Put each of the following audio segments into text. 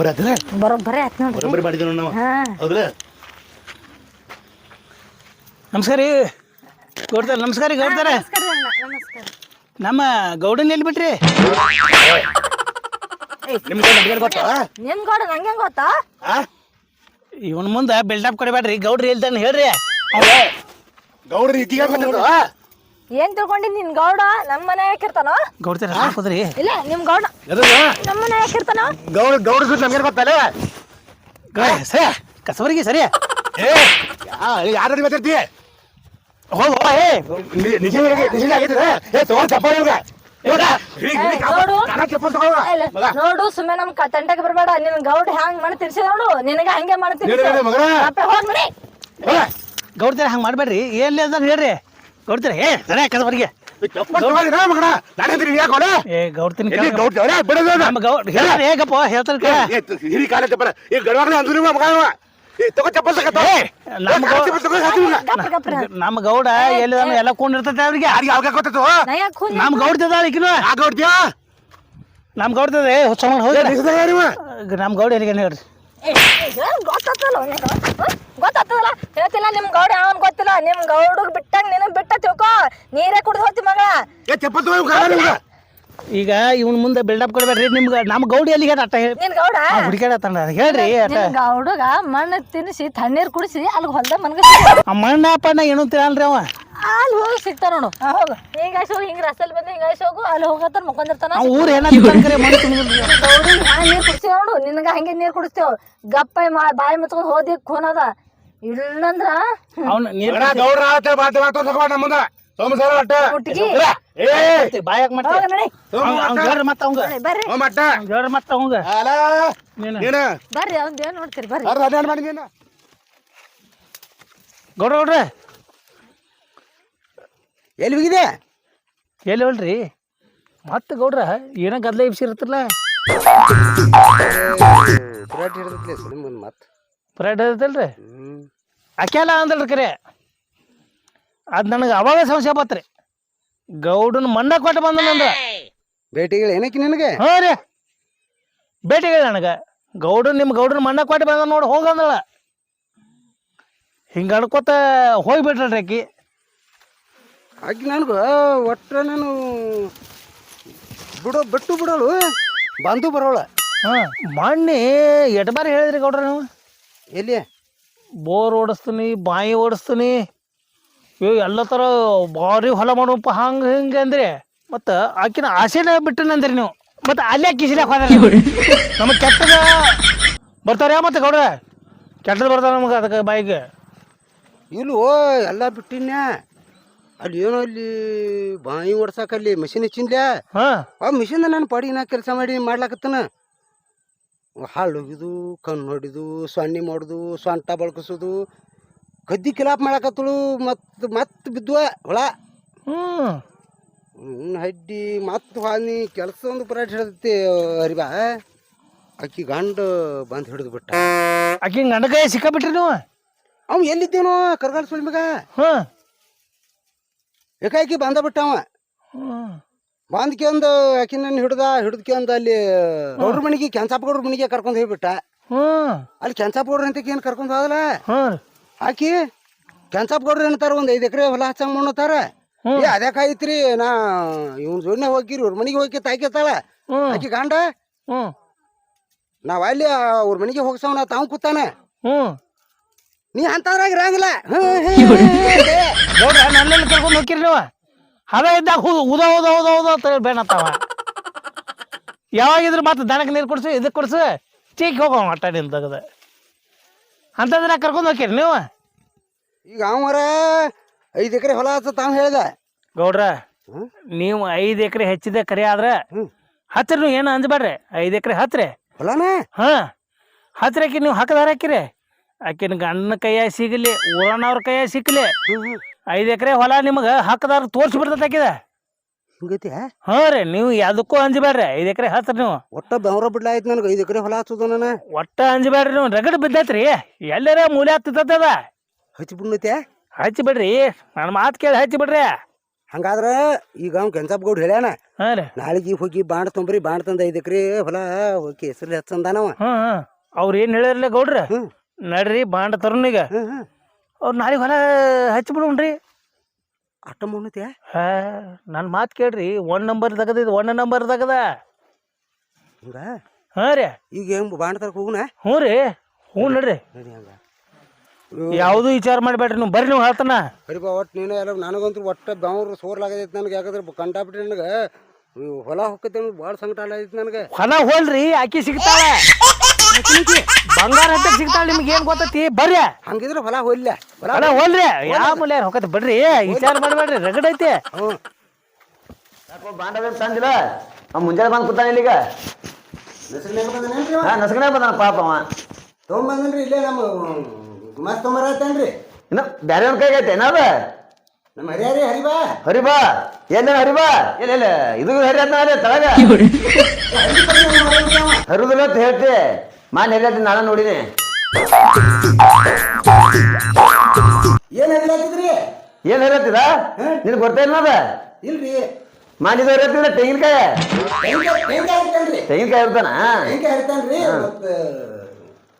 ಬರೋಬ್ಬರಿ ಆತದ? ಬರೋಬ್ಬರಿ ಆತ್ ನೋಡ್ರಿ. ಬರೋಬ್ಬರಿ ಮಾಡಿದ್ವಿ ನಾವು. ಹಾ. ಹೌದ್ರ ನಮಸ್ಕಾರ. ರೀ ಗೌಡ್ತಾರ ನಮಸ್ಕಾರ ರೀ ಗೌಡ್ತಾರ ನಮಸ್ಕಾರ ಅಣ್ಣ ನಮಸ್ಕಾರ. ನಮ್ಮ ಗೌಡನ್ ಎಲ್ಲಿ ಬಿಟ್ರಿ? ನಿಮ್ಗೆ ನಮ್ಗೆ ಗೊತ್ತಾ? ನಿಮ್ ಗೋಡ ನಂಗೆ ಗೊತ್ತಾ? ಆ? ಇವನ್ ಮುಂದೆ ಬಿಲ್ಡಪ್ ಕೊಡಬೇಡ್ರಿ ಗೌಡ್ರಿ ಹೇಳ್ತಾನೆ ಹೇಳ್ರಿ. ಗೌಡ್ರಿ ಇದೀಗ ಗೊತ್ತಿತ್ತು ಏನ್ ತಿಳ್ಕೊಂಡಿ ನಿನ್ ಗೌಡ? ನಮ್ ಮನೆ ಹಾಕಿರ್ತಾನೋ ಗೌಡ್ತಾರ ಹಾಕೋದ್ರಿ. ಇಲ್ಲ ನಿಮ್ ಗೌಡ. ನಮ್ ಮನೆ ಹಾಕಿರ್ತಾನೋ ಗೌಡ ಗೌಡ ನಮ್ಗೆ ಗೊತ್ತಲ್ಲ? ಸರಿ ಕಸವರಿಗೆ ಸರಿ. ಏ ಯಾರು ಮಾತಾಡ್ತಿ? ಹೋಗ್ ಹೋಗ್, ಏ ನಿ- ನಿಜ ಹೇಗೆ- ನಿಜ ಆಗೈತೆ ಏ ತಗೋ ಚಪ್ಪಾಳೆ ಇವಾಗ ಇವಾಗ ಹಿಡಿ, ಹಿಡಿ, ಏ, ನೋಡು. ಸುಮ್ಮನೆ ನಮ್ ತಂಟಕ್ಕೆ ತಂಟೆಗೆ ಬರ್ಬೇಡ. ನಿನ್ ಗೌಡ ಹ್ಯಾಂಗ್ ಮಾಡಿ ತಿರ್ಸಿ ನೋಡು. ನಿನಗೆ ಹಂಗೆ ಮಾಡಿ ತಿರ್ಸಿ ನೀನು ಮಗನ. ಹೋಗ್ ಬಿಡಿ. ಹೋಗ. ಗೌಡ್ತಾರ ಹಂಗೆ ಮಾಡ್ಬೇಡ್ರಿ. ಏನ್ ಹೇಳ್ರಿ. ಗೌಡ್ತಾರ ಏ ಸರಿ ಯಾಕೆ ಅವನ ಏ ಗೌಡ್ತೀನಿ ಗೌಡ. ನಮ್ಮ ಗೌಡ್ ಹೇಳ್ರಿ ಹೇಗಪ್ಪ ಹೇಳ್ತಾರ ತಗೋ. ನಮ್ಮ ಗಪ್ರ ನಮ್ಮ ಗೌಡ ಎಲ್ಲಿ ಎಲ್ಲ ಕೊಂಡಿರ್ತೈತೆ ಅವ್ರಿಗೆ. ನಮ್ಮ ಗೌಡ್ತದ ಗೌಡ್ತಿಯಾ? ನಮ್ಮ ಗೌಡ್ತದ ಏ ಹುಚ್ಚಮ್ಮ ಹೋಗಿ ನಿಜದಾಗ ನೀವು ನಮ್ಮ ಗೌಡ ಎಲ್ಲಿಗೆ ಹೇಳ್ರಿ ಗೊತ್ತಾಗ್ತಲ್ಲ ಗೊತ್ತಾಗ್ತದಲ್ಲ? ಹೇಳ್ತಿಲ್ಲ ನಿಮ್ ಗೌಡ ಅವನ್ ಗೊತ್ತಿಲ್ಲ. ನಿಮ್ ಗೌಡಗ್ ಬಿಟ್ಟಂಗ್ ನಿನಗ್ ಬಿಟ್ಟ ತಿಳ್ಕೊ. ನೀರೇ ಕುಡ್ದು ಹೋಗ್ತಿ ಮಗ ಏ ಕಾಲ ನಿಮ್ಗೆ ಈಗ ಇವನ್ ಮುಂದೆ ಬಿಲ್ಡಪ್ ಕೊಡ್ಬೇಡ್ರಿ. ನಿಮ್ಗೆ ನಮ್ಮ ಗೌಡಿ ಎಲ್ಲಿಗೆ ಅಟ್ಟ ನಿನ್ ಗೌಡ? ಹುಡುಕಾಡತ್ತಂಡ ಹೇಳ್ರಿ ಅಟ್ಟ ನಿನ್ ಮಣ್ಣು ತಿನ್ನಿಸಿ ತಣ್ಣೀರ್ ಕುಡಿಸಿ ಅಲ್ಲಿ ಹೊಲ್ದ ಮನ್ಗ ಆ ಮಣ್ಣ ಪಣ್ಣ ಏನು ತಿಳಲ್ರಿ ಅವ? ಅಲ್ಲಿ ಹೋಗಿ ಸಿಗ್ತಾನ ನೋಡು. ಹೋಗು. ಹಿಂಗ ಹೋಗು ಹಿಂಗ ರಸ್ತಲ್ ಬಂದು ಹಿಂಗ ಹೋಗು ಅಲ್ಲಿ ಹೋಗತ್ತಾನ ಮುಖಂದಿರ್ತಾನ ಆ ಊರ್ ಮಣ್ಣು ನೀರ್ ಕುಡಿಸ್ತೀವಿ ನೋಡು. ನಿನಗ ಹಂಗೆ ನೀರ್ ಕುಡಿಸ್ತೇವ್. ಗಪ್ಪ ಮಾ ಬಾಯಿ ಮುತ್ಕೊಂಡ್ ಹೋದಿ ಖೂನದ ಇಲ್ಲಂದ್ರ? ಅವನ ನೀರ ಗೌಡ್ರ ಆತ ಬಾತ ಬಾತ ತಗೋ ನಮ್ಮ ಮುಂದೆ ಸೋಮಸಾರ ಅಟ್ಟ. ಏ. ಅವ್ನ ಮತ್ತೆ ಅವಂಗ. ಬರ್ರಿ. ಓ ಮಟ್ಟ ಅವ್ನ್ ಹೇಳ್ರಿ ಮತ್ತೆ ಅವಂಗ. ಅಲ. ನೀನು. ನೀನು. ಬರ್ರಿ ಅವ್ನ್ ಏನ್ ನೋಡ್ತೀರಿ ಬರ್ರಿ. ಅರ್ಧ ಹನ್ನೆರಡು ಮಾಡಿ ನೀನು. ಗೌಡ್ರ ಗೌಡ್ರೆ. ಎಲ್ಲಿ ಹೋಗಿದೆ ಎಲ್ಲಿ ಹೇಳ್ರಿ ಮತ್ತೆ ಗೌಡ್ರ ಏನೋ ಗದ್ಲ ಇಬ್ಸಿರ್ತಿರ್ಲ ಮತ್ತೆ. ಪರೇಡ್ ಐತಲ್ರಿ ಅಕ್ಯಾಲ ಅಂದಲ್ರಿ ಕರೆ. ಅದು ನನಗೆ ಅವಾಗ ಸಂಶಯ ಬತ್ರಿ ಗೌಡನ ಮಣ್ಣ ಕೊಟ್ಟು ಬಂದನಂದ್ರ ಭೇಟಿಗಳು ಏನಕ್ಕೆ ನಿನಗೆ? ಹ್ಞೂ ರೀ. ಭೇಟಿಗಳು ನನಗೆ. ಗೌಡನ್ ನಿಮ್ಮ ಗೌಡನ ಮಣ್ಣ ಕೊಟ್ಟು ಬಂದ ನೋಡಿ ಹೋಗಂದಳ ಹಿಂಗೆ ಅಡ್ಕೋತ ಹೋಗ್ಬಿಟ್ರಿ ಆಕಿ. ಆಕೆ ನನಗೆ ಒಟ್ಟ ನಾನು ಬಿಡೋ ಬಿಟ್ಟು ಬಿಡೋಳು ಬಂದು ಬರೋಳ. ಹಾಂ ಮಣ್ಣಿ ಎಟ್ ಬಾರಿ ಹೇಳಿದ್ರಿ ಗೌಡ್ರ ನೀವು? ಎಲ್ಲಿ? ಬೋರ್ ಓಡಿಸ್ತೀನಿ ಬಾಯಿ ಓಡಿಸ್ತೀನಿ. ಇವು ಎಲ್ಲ ಥರ ಭಾರಿ ಹೊಲ ಮಾಡುವಪ್ಪ ಹಂಗೆ ಹಿಂಗೆ ಅಂದ್ರೆ ಮತ್ತು ಆಕಿನ ಆಸೆನ ಬಿಟ್ಟನಂದ್ರಿ ನೀವು. ಮತ್ತು ಅಲ್ಲೇ ಕಿಸಿಲಾಕ ಹೋದ್ರೆ ನಮಗೆ ಕೆಟ್ಟದ ಬರ್ತಾರೆ ಮತ್ತೆ ಗೌಡ್ರೆ? ಕೆಟ್ಟದ ಬರ್ತಾರೆ ನಮಗೆ ಅದಕ್ಕೆ ಬಾಯಿಗೆ. ಇಲ್ಲೋ ಎಲ್ಲ ಬಿಟ್ಟಿನ ಅಲ್ಲಿ ಏನೋ ಅಲ್ಲಿ ಬಾಯಿ ಓಡ್ಸಾಕ ಮಷಿನ್ ಹಚ್ಚಿನ್ಲ್ಯಾ ಹಾಂ. ಆ ಮಿಷಿನ್ ನಾನು ಪಾಡಿ ನಾ ಕೆಲಸ ಮಾಡಿ ಮಾಡ್ಲಾಕತ್ತನ. ಹಾಳು ಹೋಗಿದು ಕಣ್ಣು ಹೊಡಿದು ಸೊನ್ನೆ ಮಾಡೋದು ಸೊಂಟ ಬಳಕಿಸೋದು ಕದ್ದಿ ಕಿಲಾಪ್ ಮಾಡಾಕತ್ತಳು ಮತ್ತು ಮತ್ತೆ ಬಿದ್ದುವ ಹೊಳ. ಹಡ್ಡಿ ಮತ್ತು ಹಾನಿ ಕೆಲಸ ಒಂದು ಪರಾಟ್ ಹಿಡಿದೈತಿ ಹರಿಬಾ ಆಕಿ ಗಂಡ ಬಂದು ಹಿಡಿದು ಬಿಟ್ಟ. ಆಕಿ ಗಂಡಕಾಯಿ ಸಿಕ್ಕಾಬಿಟ್ರಿ ನೀವು? ಅವ್ ಎಲ್ಲಿದ್ದೇನೋ ಕರ್ಗಾಲ್ ಸುಳಿ ಹ್ಞೂ ಹಾಂ ಏಕಾಕಿ ಬಂದ ಬಿಟ್ಟವ ಹ್ಞೂ ಬಂದ್ಕೆಂದು ಯಾಕಿನ ಹಿಡ್ದ ಹಿಡ್ದ್ಕೆಂದು ಅಲ್ಲಿ ಗೌಡ್ರ ಮನೆಗೆ ಕ್ಯಾನ್ಸಪ್ ಗೌಡ್ರ ಮನೆಗೆ ಕರ್ಕೊಂಡ್ ಹೋಗ್ಬಿಟ್ಟ. ಅಲ್ಲಿ ಕೆಂಚಾಪ ಗೌಡ್ರ ಅಂತ ಏನು ಕರ್ಕೊಂಡ್ ಹೋದಲ್ಲ ಹಾಕಿ ಆಕಿ ಕೆಂಚಾಪ ಗೌಡ್ರ ಏನಂತಾರ ಒಂದು ಐದು ಎಕರೆ ಹೊಲ ಹಚ್ಚಂಗ್ ಮಾಡತಾರ ಏ ಅದ್ಯಾಕ ಐತ್ರಿ ನಾ ಇವ್ನ ಜೋಡಿನ ಹೋಗಿರಿ ಇವ್ರ ಮನೆಗೆ ಹೋಗಿ ತಾಯ್ಕೆತ್ತಾಳ? ಹ್ಞೂ ಆಕಿ ಗಂಡ? ನಾವ್ ಅಲ್ಲಿ ಅವ್ರ ಮನೆಗೆ ಹೋಗ್ಸವನ ತಾವ್ ಕೂತಾನೆ. ನೀ ಅಂತವ್ರಾಗ ಇರಂಗಿಲ್ಲ. ಹ್ಮ್, ಹ್ಮ್, ಹ್ಮ್, ಹ್ಮ್. ನೋಡ್ರ ನನ್ನೆಲ್ಲ ಕರ್ಕೊಂಡು ಹೋಗಿರಿ ನೀವು? ಹದ ಇದ್ದಾಗ ಉದ ಉದ ಉದ ಉದ ಅಂತ ಬೇಣತ್ತಾವ ಯಾವಾಗಿದ್ರು ಮತ್ತೆ ದನಕ್ಕೆ ನೀರು ಕೊಡ್ಸು ಇದಕ್ಕೆ ಕೊಡ್ಸು ಚೀಕ್ ಹೋಗೋ ಅಟ್ಟಾಡಿನ ತೆಗೆದ. ಅಂತಂದ್ರೆ ಕರ್ಕೊಂಡು ಹೋಗಿರಿ ನೀವು? ಈಗ ಅವರ ಐದು ಎಕರೆ ಹೊಲ ಹಚ್ಚ ತಾನು ಹೇಳ್ದ. ಗೌಡ್ರ ನೀವು ಐದು ಎಕರೆ ಹೆಚ್ಚಿದೆ ಕರೆ ಆದ್ರೆ. ಹತ್ತಿರ ನೀವು ಏನು ಅಂಜಬೇಡ್ರಿ ಐದು ಎಕರೆ ಹತ್ತಿರ ಹೊಲನ? ಹಾಂ. ಹತ್ತಿರಕ್ಕೆ ನೀವು ಹಾಕದಾರ ಹಾಕಿರಿ. ಆಕಿನ ಗಂಡನ ಕೈಯಾಗ ಸಿಗಲಿ ಊರಣ್ಣವ್ರ ಕೈಯಾಗ ಸಿಕ್ಕಲಿ ಐದು ಎಕರೆ ಹೊಲ ನಿಮಗೆ ಹಕ್ಕದಾರ ತೋರಿಸಿ ಬಿಡ್ತೈತೆ ಹಿಂಗೈತಿ? ಹಾಂ ರೀ ನೀವು ಯಾವುದಕ್ಕೂ ಅಂಜಬೇಡ್ರಿ ಐದು ಎಕರೆ ಹತ್ರಿ ನೀವು. ಒಟ್ಟ ಬೆವರ ಬಿಡ್ಲ ಆಯ್ತು ನನಗೆ ಐದು ಎಕರೆ ಹೊಲ ಹಚ್ಚೋದು ನಾನು ಒಟ್ಟ ಅಂಜಬೇಡ್ರಿ ನೀವು ರಗಡ್ ಬಿದ್ದೈತ್ರಿ ಎಲ್ಲರ ಮೂಲೆ ಹತ್ತದ ಹಚ್ಚಿ ಬಿಡ್ನೈತೆ? ಹಚ್ಚಿ ಬಿಡ್ರಿ ನನ್ನ ಮಾತು ಕೇಳಿ ಹಚ್ಚಿ ಬಿಡ್ರಿ. ಹಂಗಾದ್ರೆ ಈಗ ಅವ್ನು ಕೆಂಚಪ್ಪ ಗೌಡ್ ಹೇಳ್ಯಾನ ನಾಳೆಗೆ ಹೋಗಿ ಬಾಂಡ್ ತೊಂಬ್ರಿ ಬಾಂಡ್ ತಂದ ಐದು ಎಕರೆ ಹೊಲ ಹೋಗಿ ಹೆಸರು ಹಚ್ಚಂದಾನವ. ಅವ್ರು ಏನು ಹೇಳಿರಲ್ಲ ಗೌಡ್ರ? ನಡ್ರಿ ಬಾಂಡ ಹ್ಞೂ ಅವ್ರು ನಾಳೆಗೆ ಹೊಲ ಬಿಡೋಣ್ರಿ. ಅಟ್ಟ ಮುನ್ನತ್ಯಾ ಹಾ ನನ್ನ ಮಾತು ಕೇಳ್ರಿ ಒನ್ ನಂಬರ್ ಇದು ಒನ್ ನಂಬರ್ ತಗದ. ಹಂಗ? ಹಾಂ ರೀ. ಈಗ ಹೆಂಗ್ ಬಾಂಡ್ ತರಕ್ ಹೋಗುನ? ಹ್ಞೂ ರೀ. ಹ್ಞೂ ನಡ್ರಿ. ನಡಿ ಹಂಗ. ಯಾವುದೂ ವಿಚಾರ ಮಾಡಬೇಡ್ರಿ ನೀವು ಬರ್ರಿ ನೀವು ಹೇಳ್ತಾನ. ಬಾ ಒಟ್ಟು ನೀನು ಎಲ್ಲ ನನಗಂತೂ ಒಟ್ಟು ಬೆವ್ರು ಸೋರ್ಲಾಗೈತಿ ನನಗೆ ಯಾಕಂದ್ರೆ ಕಂಡಾಬಿಟ್ರೆ ನನಗೆ ಹೊಲ ಹೊಕ್ಕೈತೆ ನನಗೆ ಭಾಳ ಸಂಕಟ ಆಗೈತಿ ನನಗೆ. ಹೊಲ ಹೋಲ್ರಿ ಆಕಿ ಸಿಗ್ತಾಳ. ಬಂಗಾರ ಅಂತ ಸಿಗ್ತಾಳ ನಿಮ್ಗೆ ಏನ್ ಗೊತ್ತೈತಿ? ಬರ್ರಿ. ಹಂಗಿದ್ರೆ ಹೊಲ ಹೊಲ್ಲ ಹೊಲ ಹೊಲ ಹೋಲ್ರಿ ಯಾವ ಮೂಲೆ ಹೊಕ್ಕತ್ ಬಿಡ್ರಿ ವಿಚಾರ ಮಾಡ್ಬೇಡ್ರಿ ರಗಡ್ ಐತಿ. ಯಾಕೋ ಬಾಂಡವೇನ್ ತಂದಿಲ್ಲ ಅವ ಮುಂಜಾನೆ ಬಂದ್ ಕೂತಾನ ಇಲ್ಲಿಗ. ನಸಗನೇ ಬಂದಾನ ಪಾಪ ಅವ. ಇಲ್ಲೇ ನಮ್ಮ ಮಸ್ತ್ ತೊಂಬರತ್ತೇನ್ರಿ ಇನ್ನು ಬ್ಯಾರೆ ಅವ್ನ ಕೈಗೆ ಐತೆ ಏನಾದ ನಮ್ಮ ಹರಿಯಾರಿ ಹರಿಬಾ. ಹರಿಬಾ. ಏನೇನು ಹರಿಬಾ? ಇಲ್ಲ ಇಲ್ಲ. ಇದು ಹರಿ ಅಲ್ಲೇ ತಳಗ. ಹರಿದಿಲ್ಲ ಅಂತ ಹೇಳ್ತಿ. ಮಾನ್ ಹೇಳಿ ನಾನು ನೋಡಿನಿ ಏನ್ ಹರಿಲಾತಿದ್ರಿ ಏನ್ ಹರಿಯತ್ತಿದ ನಿನ್ ಗೊತ್ತೇ ಅದ. ಇಲ್ರಿ. ಮಾನ್ ಇದು ಹರಿಯತ್ತಿಲ್ಲ ತೆಂಗಿನಕಾಯಿ. ತೆಂಗಿನಕಾಯಿ ಇರ್ತಾನ ಮತ್ತೆ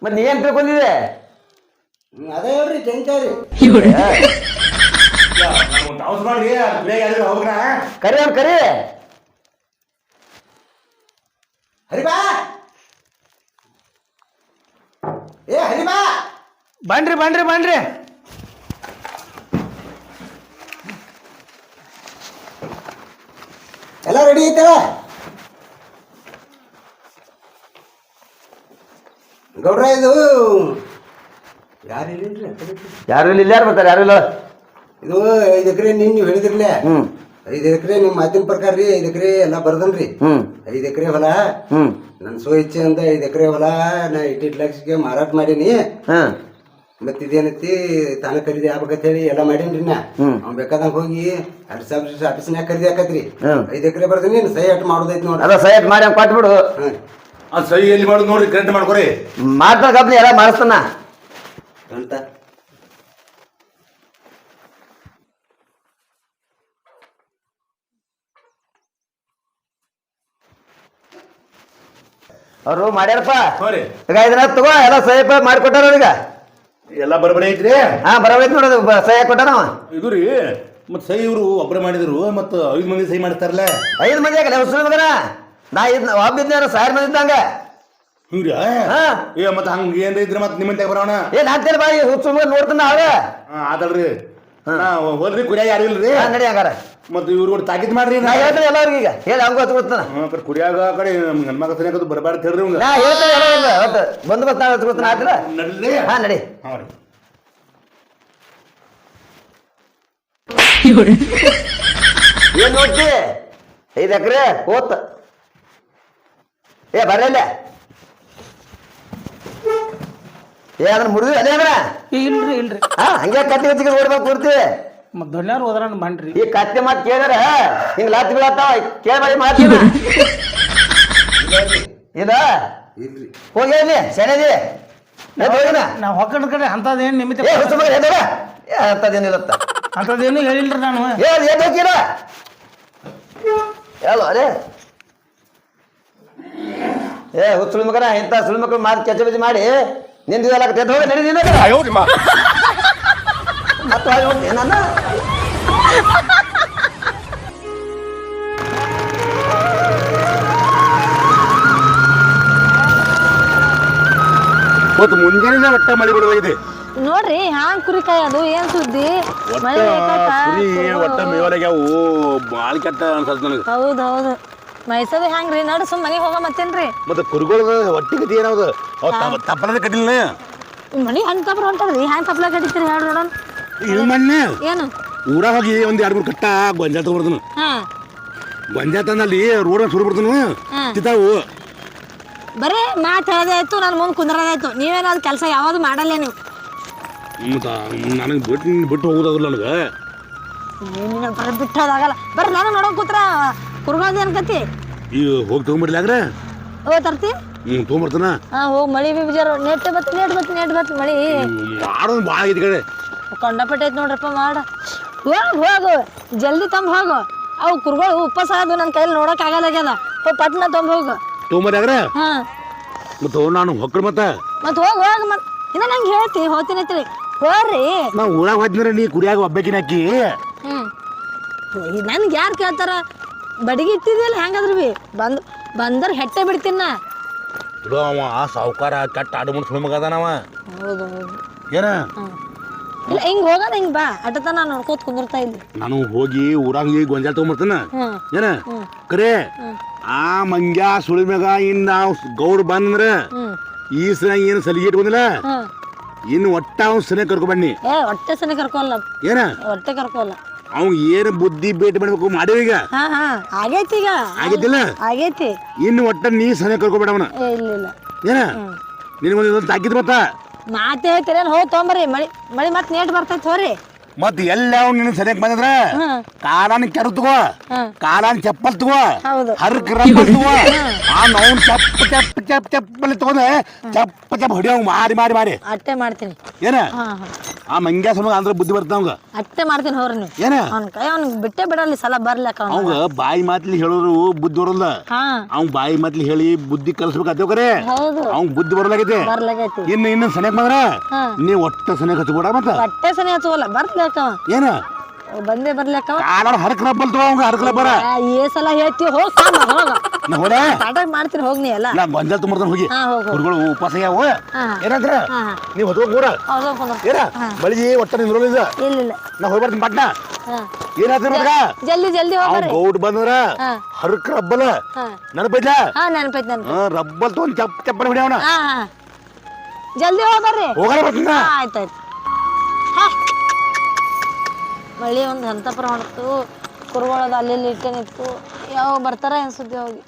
ಮತ್ ನೀ ಏನ್ ತಿಳ್ಕೊಂಡಿದೆ ಹ್ಮ್, ಅದೇ ಹೇಳ್ರಿ ತೆಂಗಿನಕಾಯಿ ಕರಿ ಅವ್ನ್ ಕರಿ. ಹರಿಬಾ! ಏ ಹರಿಬಾ ಬನ್ರಿ ಬನ್ರಿ ಬನ್ರಿ. ಎಲ್ಲ ರೆಡಿ ಐತಲ್ಲ ಗೌಡ್ರ ಇದು ಯಾರು ಇಲ್ಲ ಯಾರು ಇಲ್ಲ ಯಾರು ಬರ್ತಾರೆ? ಯಾರು ಇಲ್ಲ? ಇದು ಐದು ಎಕರೆ ನಿನ್ ನೀವು ಹೇಳಿದ್ರಲ್ಲ? ಹ್ಮ್. ಐದು ಎಕರೆ ನಿಮ್ಮ ಮಾತಿನ ಪ್ರಕಾರ ರೀ ಐದು ಎಕರೆ ಎಲ್ಲ ಬರ್ದನ್ರಿ. ಹ್ಮ್. ಐದು ಎಕರೆ ಹೊಲ. ಹ್ಮ್. ನನ್ನ ಸೋ ಇಚ್ಛೆ ಅಂತ ಐದು ಎಕರೆ ಹೊಲ ನಾ ಇಟ್ಟಿಟ್ಟು ಲಕ್ಷಕ್ಕೆ ಮಾರಾಟ ಮಾಡೀನಿ. ಹಾ. ಮತ್ತೆ ಇದೇನೈತಿ ತಾನ ಖರೀದಿ ಆಗ್ಬೇಕಂತ ಹೇಳಿ ಎಲ್ಲ ಮಾಡೀನ್ರಿ ನಾ. ಅವ್ನು ಬೇಕಾದಂಗ ಹೋಗಿ ಅಡ್ಸ ಆಫೀಸ್ ಆಫೀಸ್ನ್ಯಾಗ ಖರೀದಿ ಆಕತ್ರಿ. ಹ್ಮ್. ಐದು ಎಕರೆ ಬರ್ದೀನಿ ಸಹಿ ಅಟ್ ಮಾಡೋದೈತಿ ನೋಡಿ ಅದ ಸೈಟ್ ಮಾಡಿ ಹಂಗೆ ಕೊಟ್ಬಿಡು. ಬಿಡು ಅದು ಸಹಿ ಎಲ್ಲಿ ಮಾಡೋದು ನೋಡ್ರಿ ಕರೆಂಟ್ ಮಾಡ್ಕೊರಿ. ಮಾಡ್ತಾ ಕಬ್ಲಿ ಎಲ್ಲ ಮಾಡಿಸ್ತಾನ. ಅಂತ ಅವರು ಮಾಡ್ಯಾರಪ್ಪ. ಹೋರಿ ಈಗ ಇದನ್ನ ತಗೋ ಎಲ್ಲ ಸಹಿ ಮಾಡ್ಕೊಟ್ಟಾರ ಅವ್ರೀಗ ಎಲ್ಲ ಬರಬರಿ ಐತ್ರಿ? ಹಾ ಬರಬೇಕು ನೋಡೋದು ಸಹಾಯ ಸಹಿ ಕೊಟ್ಟಾನ ಅವ. ಇದು ರೀ ಮತ್ತೆ ಸಹಿ ಇವರು ಒಬ್ಬರೇ ಮಾಡಿದ್ರು ಮತ್ತು ಐದ್ ಮಂದಿ ಸಹಿ ಮಾಡ್ತಾರಲ್ಲ ಐದು ಮಂದಿ ಆಗಲ್ಲ ಹೊಸ ಮಗನ ನಾ ಇದ್ನ ಒಬ್ಬ ಇದ್ನ ಸಾವಿರ ಮಂದಿ ಇದ್ದಂಗ. ಹಿಂಗ್ರಿ ಹಾ. ಏ ಮತ್ತೆ ಹಂಗ ಏನ್ರಿ ಇದ್ರೆ ಮತ್ತೆ ನಿಮ್ಮಂತೆ ಬರೋಣ? ಏನ್ ಹಾಕ್ತೇನೆ ಬಾಯಿ ಹುಚ್ಚು ಮಗ ನೋಡ್ತಾನ ಅವ. ನಾ ಹೋಲ್ರಿ ಕುಡಿಯಾಗ ಯಾರು ಇಲ್ರಿ? ಹಾ, ನಡಿ ಹಂಗಾರ. ಮತ್ತೆ ಇವ್ರು ಕೂಡ ತಾಕೀತ್ ಮಾಡ್ರಿ ನಾ. ಹೇಳ್ತೇನೆ ಎಲ್ಲರಿಗೂ ಈಗ. ಹೇಳಿ ಹಂಗ ಹತ್ತು ಗೊತ್ತಾನ? ಕಡೆ ಕುಡಿಯಾಗ ಆ ಕಡೆ ನಮ್ಮ ಹೆಣ್ಮಗ ಸರಿಯಾಗದು ಬರಬಾರ್ದು ಹೇಳ್ರಿ ಹಂಗ ನಾ ಹೇಳ್ತೇನೆ ಎಲ್ಲ ಇಲ್ಲ ಒಟ್ಟು ಬಂದು ಬಸ್ ನಾ ಹೊತ್ತು ಗೊತ್ತಾನ ಆಯ್ತಲ್ಲ ನಡ್ರಿ. ಹಾ ನಡಿ. ಹಾಂ ರೀ. ಏನ್ ನೋಡ್ತಿ? ಐದು ಎಕರೆ ಹೋತ. ಏ ಬರಲ್ಲ ಏ ಅದನ್ನ ಮುರಿದ್ವಿ ಅದೇ ಅಂದ್ರೆ ಇಲ್ರಿ ಇಲ್ರಿ. ಹಾ ಹಂಗೆ ಕತ್ತಿ ಹಚ್ಚಿಗೆ ಓಡ್ಬೇಕು ಕೂರ್ತಿ ಮತ್ ದೊಡ್ಡವ್ರು ಹೋದ್ರ ಬನ್ರಿ ಈ ಕತ್ತೆ ಮಾತು ಕೇಳಿದ್ರೆ ಹಿಂಗ್ ಲಾತ್ ಬೀಳತ್ತಾವ ಕೇಳಿ. ಮಾತಿನ ಇಲ್ಲ ಇಲ್ರಿ. ಹೋಗಿ ಅಲ್ಲಿ ಹೋಗಿನ ನಾವ್ ಹೊಕ್ಕಡ ಕಡೆ ಅಂತದೇನ್ ನಿಮಿತ್ತ ಏ ಹುಚ್ಚ ಮಗ ಎದ್ದೋಗ. ಏ ಅಂತದೇನಿಲ್ಲತ್ತ ಅಂತದೇನು ಹೇಳಿಲ್ರಿ ನಾನು. ಏ ಏನ್ ಹೋಗಿರ ಹೇಳು ಅದೇ ಏ ಹುಚ್ಚ ಸುಳ್ಳು ಮಗನ ಇಂಥ ಸುಳ್ಳು ಮಕ್ಕಳು ಮಾತು ಕೆಚ್ಚ ಬಜ್ಜಿ ಮಾಡಿ. ನಿಂದು ಇದೆಲ್ಲ ಎದ್ದು ಹೋಗಿ ನಡಿ ನಿನ್ನ ಮತ್ತೆ ಹೋಗಿ ಹೋಗ್ತೀನಿ ನನ್ನ. ಇವತ್ತು ಮುಂಜಾನೆ ಒಟ್ಟ ಮಳೆ ಇದೆ ನೋಡ್ರಿ ಹ್ಯಾಂಗ್ ಕುರಿ ಕಾಯಿ ಅದು? ಏನ್ ಸುದ್ದಿ? ಒಟ್ಟ ಮಳೆ ಬೇಕಾಯ್ತಾ? ಕುರಿ ಒಟ್ಟ ಮೇವಲಾಗ್ಯಾವು ಭಾಳ ಕೆಟ್ಟ ಅನ್ಸತ್ ನನಗೆ. ಹೌದ್ ಹೌದು. ಮೈಸೂರು ಹೆಂಗ್ರಿ ನಡು ಸುಮ್ ಮನೆಗೆ ಹೋಗ ಮತ್ತೇನ್ರಿ? ಮತ್ತೆ ಕುರಿಗಳ ಹೊಟ್ಟೆ ಗತಿ ಏನಾವ್ದು? ಅವ್ ತಪ್ಪಲದ ಕಟ್ಟಿಲ್ಲ ಮನಿ ಹೆಂಗ್ ತಪ್ಪರ ಹೊಂಟದ್ರಿ ಹ್ಯಾಂಗ್ ತಪ್ಪಲ ಕಟ್ಟಿತ್ರಿ ಹೇಳ್ರಿ ನೋಡೋಣ. ಇದು ಮಣ್ಣೆ. ಏನು? ಊರ ಹೋಗಿ ಒಂದ್ ಎರಡು ಮೂರು ಕಟ್ಟ ಗೊಂಜಾಳ ತಗೊಬರ್ದನು. ಹಾ. ಗೊಂಜಾಳ ತಂದಲ್ಲಿ ರೋಡ್ ಸುರು ಬಿಡ್ತನು ಹಾ. ತಿಂತಾವು ಬರೇ ಮಾತು ಹೇಳೋದೇ ಆಯ್ತು ನಾನು ಮುಂದೆ ಕುಂದ್ರದಾಯ್ತು ನೀವೇನಾದ್ರು ಕೆಲಸ ಯಾವುದು ಮಾಡಲ್ಲ ನೀವು. ನನಗೆ ಬಿಟ್ಟು ಬಿಟ್ಟು ಹೋಗೋದಾಗಲ್ಲ ನನಗೆ. ಬಿಟ್ಟು ಹೋದಾಗಲ್ಲ. ಬರ್ರಿ ನಾನು ನೋಡೋಕೆ ಕೂತ್ರ. ಕುರ್ಗೋದು ಅನ್ಕತಿ ಈ ಹೋಗಿ ತಗೊಂಬರ್ಲಾಗ್ರ ಓ ತರ್ತಿ? ಹ್ಮ್ ತೊಗೊಂಬರ್ತಾನ. ಹಾ ಹೋಗಿ ಮಳಿ ಬಿಜಾರ ನೆಟ್ ಬತ್ ನೆಟ್ ಬತ್ ನೆಟ್ ಬತ್ ಮಳಿ. ಮಾಡೋದು ಭಾಳ ಐತಿ ಕಡೆ ಕೊಂಡಪಟ್ಟೆ ಐತಿ ನೋಡ್ರಪ್ಪ ಮಾಡ. ಹೋಗ್ ಹೋಗು ಜಲ್ದಿ ತಂಬ ಹೋಗು. ಅವು ಕುರ್ಗಳು ಉಪವಾಸ ಅದು ನನ್ನ ಕೈಲಿ ನೋಡಕ್ ಆಗಲ್ಲಾಗ್ಯದ ಪಟ್ನ ತಂಬ ಹೋಗು. ಆಗ್ರ? ಹಾ. ಮತ್ತು ನಾನು ಹೊಕ್ಕಳು ಮತ್ತ? ಮತ್ ಹೋಗ್ ಹೋಗ್ ಮತ್ ಇನ್ನ ನಂಗೆ ಹೇಳ್ತಿ ಹೋಗ್ತೀನಿ ಐತ್ರಿ. ಹೋರ್ರಿ. ನಾ ಊರಾಗ ಹೋದ್ನಿರ ನೀ ಕುಡಿಯಾಗ ಒಬ್ಬಕಿನ ಹಾಕಿ ಹ್ಮ್. ನನ್ಗೆ ಯಾರು ಕೇಳ್ತಾರ? ಬಡಿಗೆ ಇಟ್ಟಿದ್ಯಲ್ಲ ಹೆಂಗಾದ್ರು ಬಿ? ಬಂದ್ ಬಂದ್ರೆ ಹೆಟ್ಟೆ ಬಿಡ್ತೀನಿ ನಾ. ಬಿಡು ಅವ ಆ ಸಾವುಕಾರ ಕೆಟ್ಟ ಆಡು ಮುಡ್ಸ್ ಮಗ ಅದಾನವ ಹೌದು ಹೌದು. ಏನ. ಇಲ್ಲ ಹಿಂಗ್ ಹೋಗೋದ ಹಿಂಗ್ ಬಾ ಅಟತನ ನೋಡ್ಕೋತ ಕುಂದಿರ್ತಾ ಇಲ್ಲಿ ನಾನು ಹೋಗಿ ಊರಾಗ ಹೋಗಿ ಗೊಂಜಾಳ ತಗೊಂಬರ್ತಾನ? ಹ್ಮ್. ಏನ? ಕರೆ ಆ ಮಂಗ್ಯ ಸುಳಿ ಮ್ಯಾಗ ಇನ್ ನಾವು ಗೌಡ್ ಬಂದ್ರ ಹ್ಮ್. ಈ ಸಲ ಏನು ಸಲಿಗೆ ಇಟ್ಕೊಂಡಿಲ್ಲ? ಹ್ಮ್. ಇನ್ನು ಒಟ್ಟ ಅವ್ನ ಸನೆ ಕರ್ಕೊ ಬನ್ನಿ. ಏ ಹೊಟ್ಟೆ ಸನಿ ಕರ್ಕೊಲ್ಲ. ಏನ? ಹೊಟ್ಟೆ ಕರ್ಕೊಲ್ಲ. ಅವ್ನ್ ಏನ್ ಬುದ್ಧಿ ಭೇಟಿ ಮಾಡ್ಬೇಕು ಮಾಡೀವಿ ಈಗ. ಹಾ ಹಾ. ಆಗೈತಿ ಈಗ. ಆಗೈತಿಲ್ಲ? ಆಗೈತಿ. ಇನ್ನು ಒಟ್ಟ ನೀ ಸನೆ ಕರ್ಕೊಬೇಡ ಅವನ. ಏ ಇಲ್ಲ ಇಲ್ಲ. ಏನ? ನಿನಗೊಂದು ಇದೊಂದು ತಾಕಿದ್ ಮತ್ತ? ಮಾತೆ ಹೇಳ್ತೀರೇನ್ ಹೋಗ್ ತೊಗೊಂಬರ್ರಿ. ಮಳಿ ಮಳಿ ಮತ್ ನೇಟ್ ಬರ್ತೈತಿ ಹೋರಿ. ಮತ್ ಎಲ್ಲ ಅವ್ನು ನಿನ್ನ ಸರಿಯಾಗಿ ಬಂದ್ರ ಕಾಲಾನ ಕೆರು ತಗೋ. ಕಾಲಾನ ಚಪ್ಪಲ್ ತಗೋ. ಹೌದು. ಹರ್ಕ್ ರಬ್ಬಲ್ ತಗೋ. ಆ ಅವ್ನು ಚಪ್ಪ ಚಪ್ಪ ಚಪ್ಪ ಚಪ್ಪಲ್ಲಿ ತಗೊಂಡೆ ಚಪ್ಪ ಚಪ್ಪ ಹೊಡಿಯೋ ಮಾರಿ ಮಾರಿ ಮಾರಿ ಅಟ್ಟೆ ಮಾಡ್ತೀನಿ. ಏನ? ಹಾ ಹಾ. ಆ ಮಂಗ್ಯ ಸಮಗ ಅಂದ್ರೆ ಬುದ್ಧಿ ಬರ್ತಾವ ಅವಂಗ? ಅಟ್ಟೆ ಮಾಡ್ತೀನಿ ಹೋಗ್ರಿ ನೀವು. ಏನ? ಅವ್ನ ಕೈ ಅವ್ನ್ ಬಿಟ್ಟೆ ಬಿಡಲ್ಲ ಈ ಸಲ ಬರ್ಲಕ್ಕ ಅವ್ನು ಅವಂಗ ಬಾಯಿ ಮಾತ್ಲಿ ಹೇಳೋರು ಬುದ್ಧಿ ಬರೋಲ್ಲ. ಹಾ. ಅವ್ನ್ ಬಾಯಿ ಮಾತ್ಲಿ ಹೇಳಿ ಬುದ್ಧಿ ಕಲಿಸ್ಬೇಕಾಗ್ತೇವ ಕರೆ ಹೌದು. ಅವ್ನ್ ಬುದ್ಧಿ ಬರಲಾಗೈತೆ. ಬರ್ಲಾಗೈತಿ. ಇನ್ನು ಇನ್ನು ಸನಿಯಕ್ ಬಂದ್ರ? ಹಾ. ನೀ ಒಟ್ಟ ಸನಿಯಕ್ ಹಚ್ಕೊಡ ಮತ್ತ? ಹೊಟ್ಟೆ ಸನಿ ಹಚ್ಚುವಲ್ಲ ಬರ್ಲೇಕ ಏನ? ಬಂದೇ ಬರ್ಲೇಕ ಕಾಲಾರ ಹರಕ್ ರಬ್ಬಲ್ ತಗೋ ಅವಂಗ ರಬ್ಬರ. ಏ ಸಲ ಹೇಳ್ತೀವಿ ಹೋಗ್ ಸಾಮ ಹೋಗ. ನಾ ಮಾಡ್ತೀನಿ ಹೋಗ್ ನೀ ಎಲ್ಲ. ನಾ ತುಂಬ ತುಂಬರ್ತಾನ ಹೋಗಿ. ಹಾ ಹೋಗ್ ಹೋಗ್. ಹುಡುಗಳು ಉಪವಾಸ ಹಾ. ಏನಂದ್ರ? ನೀವ್ ಏನ? ಒಟ್ಟ ಇಲ್ಲ ಇಲ್ಲ. ನಾ ಹೋಗಿ ಬರ್ತೀನಿ ಪಟ್ನ. ಏನಾಯ್ತು ಮತ್ಗ ಜಲ್ದಿ ಜಲ್ದಿ ಹೋಗ್ಬರ್ರಿ ಗೌಡ್ ಬಂದ್ರ. ಹರಕ್ ರಬ್ಬಲ. ಹಾ. ನೆನಪೈತಿ ನೆನಪೈತಿ. ಹಾ ರಬ್ಬಲ್ ತಗೊಂಡ್ ಚಪ್ಪ ಚಪ್ಪಲ್ ಹೊಡಿಯವನ. ಹಾ ಹಾ. ಜಲ್ದಿ ಹೋಗ್ಬರ್ರಿ ಹೋಗಲ್ಲ ಬರ್ತೀನಿ? ಹಾ ಆಯ್ತಾಯ್ತು ಮಳಿ ಒಂದು ಹಂತ ಹೊಡ್ತು, ಕುರುಗಳದ ಅಲ್ಲಿ ಇಟ್ಟೆ ಯಾವ ಬರ್ತಾರ ಸುದ್ದಿ ಹೋಗಿ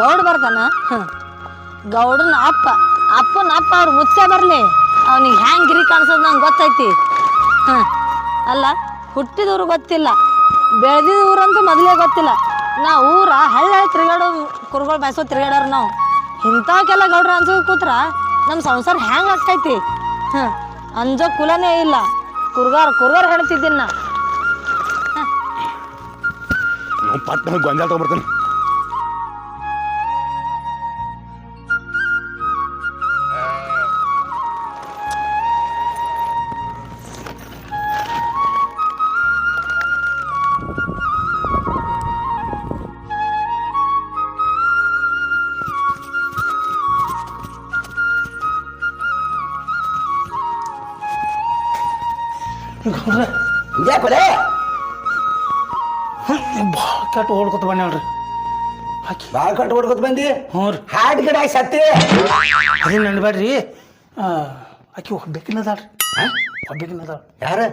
ಗೌಡ್ ಬರ್ತಾನ. ಗೌಡನ ಅಪ್ಪ, ಅಪ್ಪನ ಅಪ್ಪ ಅವ್ರು ಮುಚ್ಚೆ ಬರಲಿ. ಅವನಿಗೆ ಹ್ಯಾಂಗ್ ಗಿರಿ ಕಾಣಿಸೋದು ನಂಗೆ ಗೊತ್ತೈತಿ. ಹಾಂ ಅಲ್ಲ, ಹುಟ್ಟಿದವ್ರು ಗೊತ್ತಿಲ್ಲ ಬೆಳೆದಿದ ಊರಂತೂ ಮೊದಲೇ ಗೊತ್ತಿಲ್ಲ. ನಾ ಊರ ಹಳ್ಳಿ ಹಳ್ಳಿ ತಿರುಗಾಡೋ ಕುರುಗಳು ಬಯಸೋ ತಿರುಗಾಡೋರು ನಾವು. ಇಂಥವಕ್ಕೆಲ್ಲ ಗೌಡ್ರ ಅನ್ಸೋದು ಕೂತ್ರ. ನಮ್ಮ ಸಂಸಾರ ಹ್ಯಾಂಗ್ ಆಗ್ತೈತಿ ಹಾಂ, ಅಂಜೋ ಕುಲನೇ ಇಲ್ಲ. ಕುರ್ಗಾರ್ ಕುರ್ಗಾರ್ ಹೇಳ್ತಿದ್ದೀನಿ ನಾ. ನಾವು ಗೊಂಜಾಲ್ ತಗೊಂಡ್ಬರ್ತಾನೆ ಯಾಕಲೆ ಭಾಳ ಕೆಟ್ಟ ಓಡ್ಕೊತ ಬನ್ನಿ ನೋಡ್ರಿ ಹಾಕಿ. ಭಾಳ ಕಟ್ಟು ಹೊಡ್ಕೊತ ಬಂದಿ? ಹ್ಞೂ ರೀ. ಹಾಡ್ ಗಿಡ ಸತ್ತಿ? ಅದೇನು ನೆನ್ಬೇಡ್ರಿ ಆಕಿ ಒಬ್ಬೇಕಿನದಾಳ್ರಿ ಒಬ್ಬೇಕಿನದಾಳ ಯಾರು?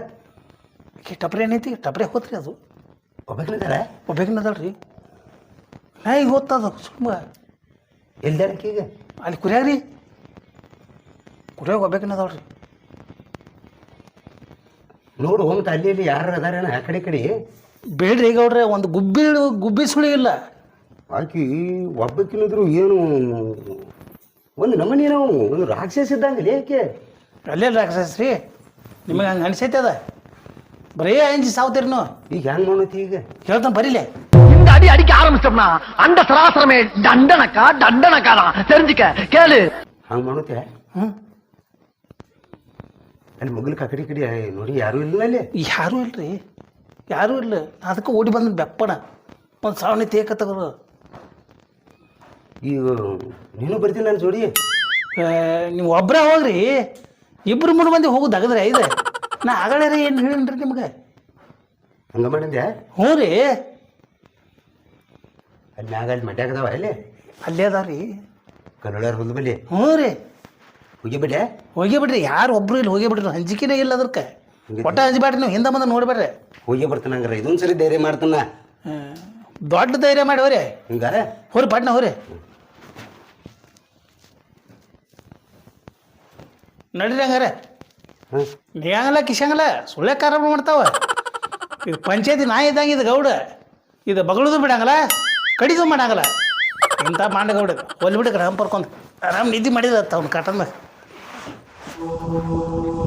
ಆಕಿ ಟಪ್ರೆ ಏನೈತಿ? ಟಪ್ರೆ ಹೋತ್ರಿ ಅದು. ಒಬ್ಬಕಿದ್ದಾರೆ ಒಬ್ಬೇಕಿನದಾಳ್ರಿ ನಾ ಈಗ ಹೋಗ್ತದ ಸುಮ್ಮ. ಎಲ್ದಾರಕ್ಕೀಗ ಅಲ್ಲಿ ಕುರಿಯಾಗ್ರಿ ರೀ. ಕುರಿಯಾಗ ಒಬ್ಬೇಕಿನದಾಳ್ರಿ ನೋಡು ಹೋಗ್ತ ಅಲ್ಲಿ ಇಲ್ಲಿ ಯಾರು ಅದಾರೇನ ಆ ಕಡೆ ಈ ಕಡೆ ಬೇಡ್ರಿ ಗೌಡ್ರೆ ಒಂದು ಗುಬ್ಬಿ ಗುಬ್ಬಿ ಸುಳಿ ಇಲ್ಲ ಆಕಿ ಒಬ್ಬಕಿನಿದ್ರು ಏನು ಒಂದು ನಮನಿ ನಾವು ಒಂದು ರಾಕ್ಷಸ ಇದ್ದಂಗಲಿ ಯಾಕೆ ಅಲ್ಲೇ ರಾಕ್ಷಸ ರೀ ನಿಮಗೆ ಹಂಗೆ ಅನಿಸೈತೆ ಅದ ಬರೀ ಅಂಜಿ ಸಾವ್ತೀರಿ ನೀವು ಈಗ ಹೆಂಗ್ ಮಾಡತಿ ಈಗ ಹೇಳ್ತಾನೆ ಬರೀಲೆ இந்த அடி அடிக்க ஆரம்பிச்சோம்னா அந்த சராசரமே தண்டனக்கா தண்டனக்கா தெரிஞ்சுக்க கேளு ಹಂಗೆ ಮಾಡುತ್ತೆ ಹ್ಞೂ ಅಲ್ಲಿ ಮಗಲ್ಕ ಆ ಕಡೆ ಈ ಕಡೆ ನೋಡಿ ಯಾರು ಇಲ್ಲ ಅಲ್ಲಿ. ಯಾರೂ ರೀ ಯಾರೂ ಇಲ್ಲ. ಅದಕ್ಕೆ ಓಡಿ ಬಂದ ಬೆಪ್ಪಣ ಒಂದು ಸಾವಣಿ ತೇಕ ತಗೋರು. ಈಗ ನೀನು ಬರ್ತೀನಿ ನಾನು ಜೋಡಿ. ನೀವು ಒಬ್ಬರೇ ಹೋಗ್ರಿ. ಇಬ್ಬರು ಮೂರು ಮಂದಿ ಹೋಗೋದು ಅಗದ್ರೆ ಇದೆ ನಾ ಆಗಲೇ ರೀ ಏನು ಹೇಳಿನ್ರಿ ನಿಮ್ಗೆ? ಹಂಗ ಮಾಡಿದ್ದೆ ಹ್ಞೂ ರೀ. ಅಲ್ಲಿ ಮ್ಯಾಗ ಅಲ್ಲಿ ಮಡ್ಯಾಗದವ ಅಲ್ಲಿ. ಅಲ್ಲೇ ಅದಾವ ರೀ ಕನ್ನಡ ಹೊಲ್ದ ಬಲ್ಲಿ. ಹ್ಞೂ ರೀ. ಹೋಗಿ ಬಿಡ್ಲೆ ಹೋಗಿ ಬಿಡ್ರಿ ಯಾರು ಒಬ್ರು ಇಲ್ಲಿ ಹೋಗಿ ಬಿಡ್ರಿ ಹಂಜಿಕೆನೇ ಇಲ್ಲ ಅದಕ್ಕೆ ಒಟ್ಟ ಹಂಜಬೇಡ್ರಿ ನೀವು ಹಿಂದೆ ಮುಂದೆ ನೋಡ್ಬೇಡ್ರಿ. ಹೋಗಿ ಬರ್ತೀನಿ ಹಂಗಾರೆ. ಇದೊಂದು ಸರಿ ಧೈರ್ಯ ಮಾಡ್ತಾನ. ದೊಡ್ಡ ಧೈರ್ಯ ಮಾಡಿ ಹೋರಿ. ಹಿಂಗ? ಹೋರಿ ಪಟ್ನ ಹೋರಿ. ನಡ್ರಿ ಹಂಗಾರೆ. ಹಾಂ. ನೀಗಂಗಲ್ಲ ಕಿಶಂಗಲ್ಲ ಸುಳ್ಳೆ ಕಾರ್ಯ ಮಾಡ್ತಾವ. ಇದು ಪಂಚಾಯತಿ ನಾಯಿ ಇದ್ದಂಗೆ ಇದು ಗೌಡ. ಇದು ಬಗಳದು ಬಿಡಂಗಲ್ಲ ಕಡಿದು ಮಾಡಂಗಲ್ಲ ಇಂಥ ಮಾಂಡ ಗೌಡ. ಹೊಲ್ ಬಿಡ ಗ್ರಾಮ ಪರ್ಕೊಂಡ್ ಆರಾಮ್ ನಿದ್ದೆ ಮಾಡಿದ ಅವ್ನು ಕಾಟನ್ すごい。